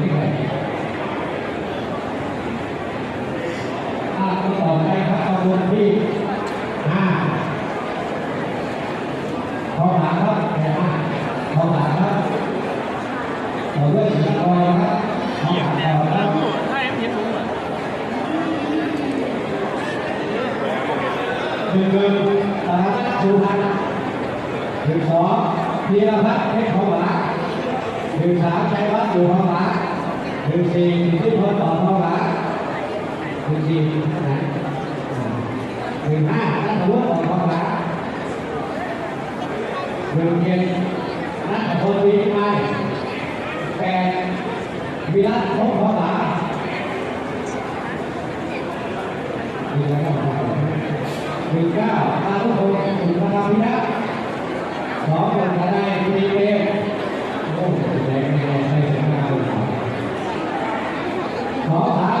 นี่ไงอ่าต่อไปครับขบวนที่ห้าทอหาครับแถวห้าทอหาครับต่อด้วยสีทองครับทอหางต่อครับถ้าเอ็มเห็นผมอะหนึ่งหนึ่งสารพัดสุพรรณหนึ่งสองพีรพัฒน์เพชรทองหลาหนึ่งสามชัยวัฒน์อยู่ทองหลา สี่สิทธิพลต่อทองหลางหนึ่งสี่หนหนึ่งห้านัทวุฒิต่อทองหลาหนึ่งเจ็ดนัทพลวีไม้แปดวิรัตพงษ์ทอหล้างครับหนึ่งเก้าพาทุกคนถึงพระรามพิทัสองเป็นทนา ขอถาม